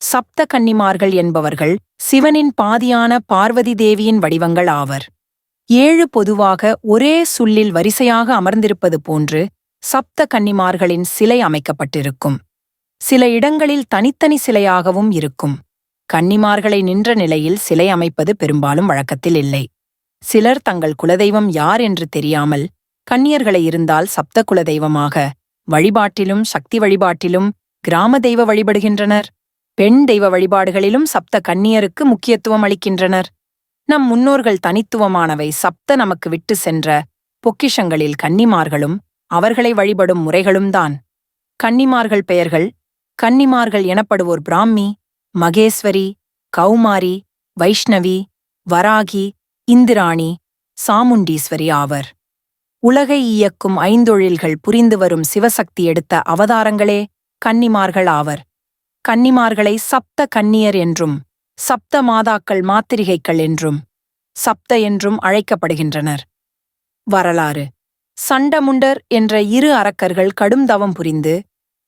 சப்த கன்னிமார்கள் என்பவர்கள் சிவனின் பாதியான பார்வதி தேவியின் வடிவங்கள் ஆவர். ஏழு பொதுவாக ஒரே சுல்லில் வரிசையாக அமர்ந்திருப்பது போன்று சப்த கன்னிமார்களின் சிலை அமைக்கப்பட்டிருக்கும். சில இடங்களில் தனித்தனி சிலையாகவும் இருக்கும். கன்னிமார்களை நின்ற நிலையில் சிலை அமைப்பது பெரும்பாலும் வழக்கத்தில் இல்லை. சிலர் தங்கள் குலதெய்வம் யார் என்று தெரியாமல் கன்னியர்களை இருந்தால் சப்த குலதெய்வமாக வழிபாட்டிலும் சக்தி வழிபாட்டிலும் கிராம தெய்வ வழிபடுகின்றனர். பெண் தெய்வ வழிபாடுகளிலும் சப்த கன்னியருக்கு முக்கியத்துவம் அளிக்கின்றனர். நம் முன்னோர்கள் தனித்துவமானவை சப்த நமக்கு விட்டு சென்ற பொக்கிஷங்களில் கன்னிமார்களும் அவர்களை வழிபடும் முறைகளும் தான். கன்னிமார்கள் பெயர்கள் கன்னிமார்கள் எனப்படுவோர் பிராமி மகேஸ்வரி கௌமாரி வைஷ்ணவி வராகி இந்திராணி சாமுண்டீஸ்வரி ஆவர். உலகை இயக்கும் ஐந்தொழில்கள் புரிந்து வரும் சிவசக்தி எடுத்த அவதாரங்களே கன்னிமார்கள் ஆவர். கன்னிமார்களை சப்த கன்னியர் என்றும் சப்த மாதாக்கள் மாத்திரிகைகள் என்றும் சப்த என்றும் அழைக்கப்படுகின்றனர். வரலாறு. சண்டமுண்டர் என்ற இரு அரக்கர்கள் கடும் தவம் புரிந்து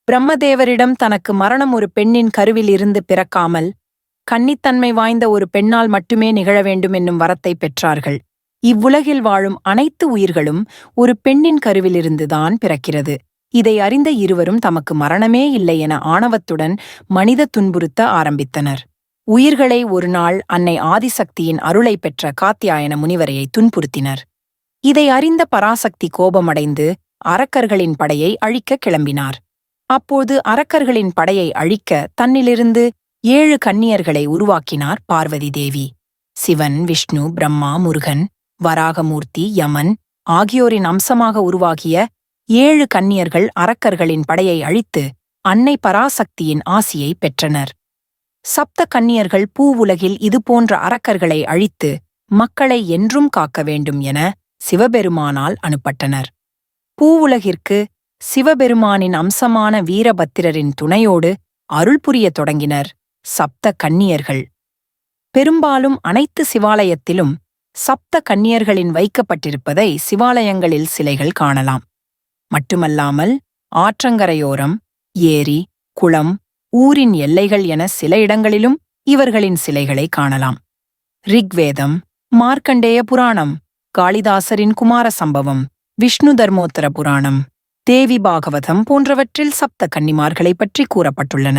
பிரம்மதேவரிடம் தனக்கு மரணம் ஒரு பெண்ணின் கருவில் இருந்து பிறக்காமல் கன்னித்தன்மை வாய்ந்த ஒரு பெண்ணால் மட்டுமே நிகழ வேண்டும் என்னும் வரத்தை பெற்றார்கள். இவ்வுலகில் வாழும் அனைத்து உயிர்களும் ஒரு பெண்ணின் கருவிலிருந்துதான் பிறக்கிறது. இதை அறிந்த இருவரும் தமக்கு மரணமே இல்லை என ஆணவத்துடன் மனித துன்புறுத்த ஆரம்பித்தனர். உயிர்களை ஒருநாள் அன்னை ஆதிசக்தியின் அருளை பெற்ற காத்தியாயன முனிவரையை துன்புறுத்தினர். இதை அறிந்த பராசக்தி கோபமடைந்து அரக்கர்களின் படையை அழிக்க கிளம்பினார். அப்போது அரக்கர்களின் படையை அழிக்க தன்னிலிருந்து ஏழு கன்னியர்களை உருவாக்கினார் பார்வதி தேவி. சிவன் விஷ்ணு பிரம்மா முருகன் வராகமூர்த்தி யமன் ஆகியோரின் அம்சமாக உருவாகிய ஏழு கன்னியர்கள் அரக்கர்களின் படையை அழித்து அன்னை பராசக்தியின் ஆசியை பெற்றனர். சப்த கன்னியர்கள் பூவுலகில் இதுபோன்ற அரக்கர்களை அழித்து மக்களை என்றும் காக்க வேண்டும் என சிவபெருமானால் அனுப்பட்டனர். பூவுலகிற்கு சிவபெருமானின் அம்சமான வீரபத்திரரின் துணையோடு அருள் புரிய தொடங்கினர் சப்த கன்னியர்கள். பெரும்பாலும் அனைத்து சிவாலயத்திலும் சப்த கன்னியர்களின் வைக்கப்பட்டிருப்பதை சிவாலயங்களில் சிலைகள் காணலாம். மட்டுமல்லாமல் ஆற்றங்கரையோரம் ஏரி குளம் ஊரின் எல்லைகள் என சில இடங்களிலும் இவர்களின் சிலைகளை காணலாம். ரிக்வேதம் மார்க்கண்டேய புராணம் காளிதாசரின் குமார சம்பவம் விஷ்ணு தர்மோத்தர புராணம் தேவி பாகவதம் போன்றவற்றில் சப்த கன்னிமார்களைப் பற்றி கூறப்பட்டுள்ளன.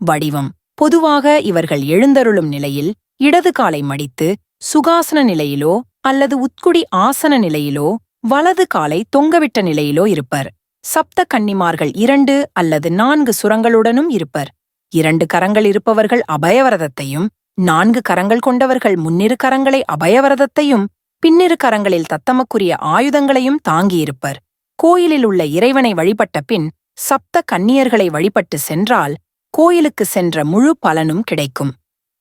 வடிவம் பொதுவாக இவர்கள் எழுந்தருளும் நிலையில் இடது காலை மடித்து சுகாசன நிலையிலோ அல்லது உட்குடி ஆசன நிலையிலோ வலது காலை தொங்கவிட்ட நிலையிலோ இருப்பர். சப்த கன்னிமார்கள் இரண்டு அல்லது நான்கு சுரங்களுடனும் இருப்பர். இரண்டு கரங்கள் இருப்பவர்கள் அபயவரதத்தையும் நான்கு கரங்கள் கொண்டவர்கள் முன்னிரு கரங்களை அபயவரதத்தையும் பின்னிரு கரங்களில் தத்தமக்குரிய ஆயுதங்களையும் தாங்கியிருப்பர். கோயிலில் உள்ள இறைவனை வழிபட்ட பின் சப்த கன்னியர்களை வழிபட்டு சென்றால் கோயிலுக்கு சென்ற முழு பலனும் கிடைக்கும்.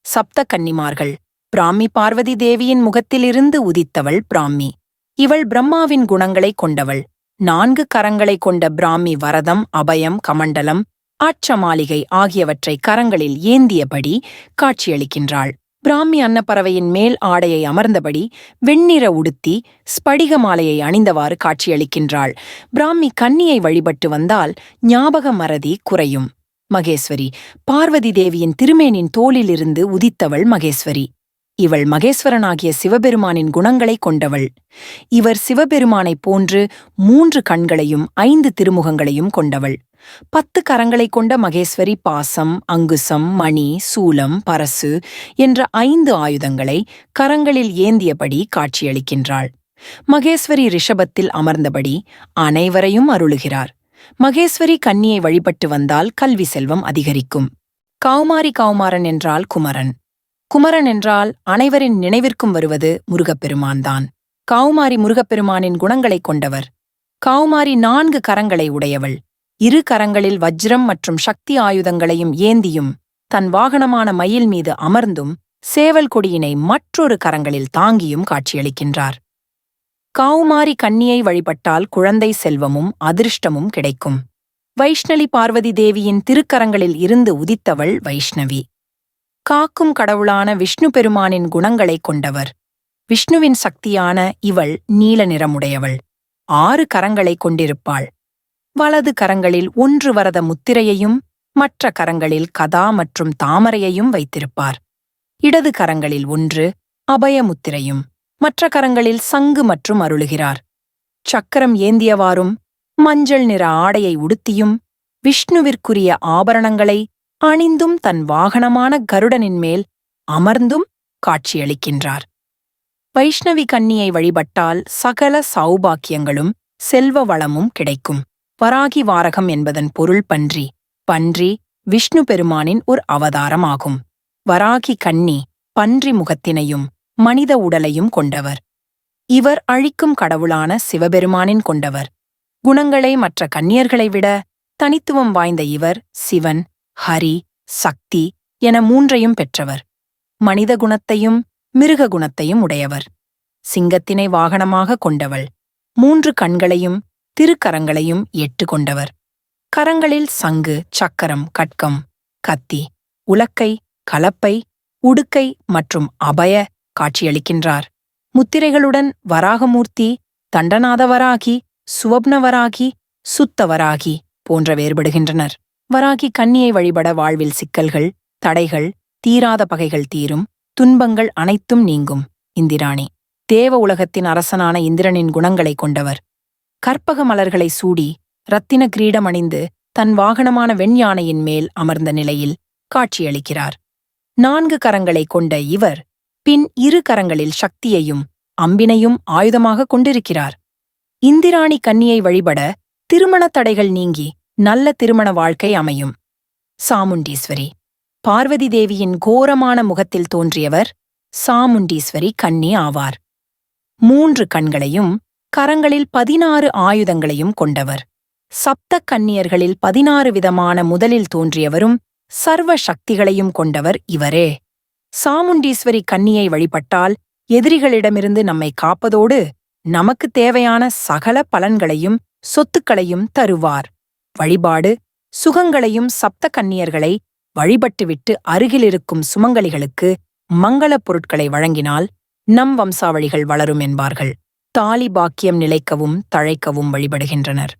சப்த கன்னிமார்கள் பிராமி பார்வதி தேவியின் முகத்திலிருந்து உதித்தவள் பிராமி. இவள் பிரம்மாவின் குணங்களைக் கொண்டவள். நான்கு கரங்களை கொண்ட பிராமி வரதம் அபயம் கமண்டலம் ஆட்சமாளிகை ஆகியவற்றை கரங்களில் ஏந்தியபடி காட்சியளிக்கின்றாள். பிராமி அன்னப்பறவையின் மேல் ஆடையை அமர்ந்தபடி வெண்ணிற உடுத்தி ஸ்படிக மாலையை அணிந்தவாறு காட்சியளிக்கின்றாள். பிராமி கன்னியை வழிபட்டு வந்தால் ஞாபக மறதி குறையும். மகேஸ்வரி பார்வதி தேவியின் திருமேனின் தோளிலிருந்து உதித்தவள் மகேஸ்வரி. இவள் மகேஸ்வரனாகிய சிவபெருமானின் குணங்களைக் கொண்டவள். இவர் சிவபெருமானைப் போன்று மூன்று கண்களையும் ஐந்து திருமுகங்களையும் கொண்டவள். பத்து கரங்களைக் கொண்ட மகேஸ்வரி பாசம் அங்குசம் மணி சூலம் பரசு என்ற ஐந்து ஆயுதங்களை கரங்களில் ஏந்தியபடி காட்சியளிக்கின்றாள். மகேஸ்வரி ரிஷபத்தில் அமர்ந்தபடி அனைவரையும் அருளுகிறார். மகேஸ்வரி கன்னியை வழிபட்டு வந்தால் கல்வி செல்வம் அதிகரிக்கும். கௌமாரி கௌமாரன் என்றால் குமரன். குமரன் என்றால் அனைவரின் நினைவிற்கும் வருவது முருகப்பெருமான்தான். கௌமாரி முருகப்பெருமானின் குணங்களைக் கொண்டவர். கௌமாரி நான்கு கரங்களை உடையவள். இரு கரங்களில் வஜ்ரம் மற்றும் சக்தி ஆயுதங்களையும் ஏந்தியும் தன் வாகனமான மயில் மீது அமர்ந்தும் சேவல் கொடியினை மற்றொரு கரங்களில் தாங்கியும் காட்சியளிக்கின்றார். கௌமாரி கன்னியை வழிபட்டால் குழந்தை செல்வமும் அதிர்ஷ்டமும் கிடைக்கும். வைஷ்ணவி பார்வதி தேவியின் திருக்கரங்களில் இருந்து உதித்தவள் வைஷ்ணவி. காக்கும் கடவுளான விஷ்ணு பெருமானின் குணங்களைக் கொண்டவர். விஷ்ணுவின் சக்தியான இவள் நீல நிறமுடையவள். ஆறு கரங்களைக் கொண்டிருப்பாள். வலது கரங்களில் ஒன்று வரத முத்திரையையும் மற்ற கரங்களில் கதா மற்றும் தாமரையையும் வைத்திருப்பார். இடது கரங்களில் ஒன்று அபயமுத்திரையும் மற்ற கரங்களில் சங்கு மற்றும் அருளுகிறார். சக்கரம் ஏந்தியவாறும் மஞ்சள் நிற ஆடையை உடுத்தியும் விஷ்ணுவிற்குரிய ஆபரணங்களை அணிந்தும் தன் வாகனமான கருடனின் மேல் அமர்ந்தும் காட்சியளிக்கின்றார். வைஷ்ணவி கன்னியை வழிபட்டால் சகல சௌபாக்கியங்களும் செல்வ வளமும் கிடைக்கும். வராகி வாரகம் என்பதன் பொருள் பன்றி பன்றி விஷ்ணு பெருமானின் ஒரு அவதாரமாகும். வராகி கன்னி பன்றி முகத்தினையும் மனித உடலையும் கொண்டவர். இவர் அழிக்கும் கடவுளான சிவபெருமானின் கொண்டவர். குணங்களை மற்ற கன்னியர்களை விட தனித்துவம் வாய்ந்த இவர் சிவன் ஹரி சக்தி என மூன்றையும் பெற்றவர். மனித குணத்தையும் மிருக குணத்தையும் உடையவர். சிங்கத்தினை வாகனமாக கொண்டவள். மூன்று கண்களையும் திருக்கரங்களையும் எட்டு கொண்டவர். கரங்களில் சங்கு சக்கரம் கட்கம் கத்தி உலக்கை கலப்பை உடுக்கை மற்றும் அபய காட்சியளிக்கின்றார். முத்திரைகளுடன் வராகமூர்த்தி தண்டநாதவராகி சுவப்னவராகி சுத்தவராகி போன்ற வேறுபடுகின்றனர். வராகி கன்னியை வழிபட வாழ்வில் சிக்கல்கள் தடைகள் தீராத பகைகள் தீரும் துன்பங்கள் அனைத்தும் நீங்கும். இந்திராணி தேவ உலகத்தின் அரசனான இந்திரனின் குணங்களைக் கொண்டவர். கற்பக மலர்களை சூடி ரத்தின கிரீடம் அணிந்து தன் வாகனமான வெண்யானையின் மேல் அமர்ந்த நிலையில் காட்சியளிக்கிறார். நான்கு கரங்களைக் கொண்ட இவர் பின் இரு கரங்களில் சக்தியையும் அம்பினையும் ஆயுதமாக கொண்டிருக்கிறார். இந்திராணி கன்னியை வழிபட திருமணத் தடைகள் நீங்கி நல்ல திருமண வாழ்க்கை அமையும். சாமுண்டீஸ்வரி. பார்வதி தேவியின் கோரமான முகத்தில் தோன்றியவர் சாமுண்டீஸ்வரி கன்னி ஆவார். மூன்று கண்களையும் கரங்களில் பதினாறு ஆயுதங்களையும் கொண்டவர். சப்த கன்னியர்களில் பதினாறு விதமான முதலில் தோன்றியவரும் சர்வ சக்திகளையும் கொண்டவர் இவரே. சாமுண்டீஸ்வரி கன்னியை வழிபட்டால் எதிரிகளிடமிருந்து நம்மை காப்பதோடு நமக்கு தேவையான சகல பலன்களையும் சொத்துக்களையும் தருவார். வழிபாடு சுகங்களையும் சப்த கன்னியர்களை வழிபட்டுவிட்டு அருகிலிருக்கும் சுமங்கலிகளுக்கு மங்களப் பொருட்களை வழங்கினால் நம் வம்சாவளிகள் வளரும் என்பார்கள். தாலி பாக்கியம் நிலைக்கவும் தழைக்கவும் வழிபடுகின்றனர்.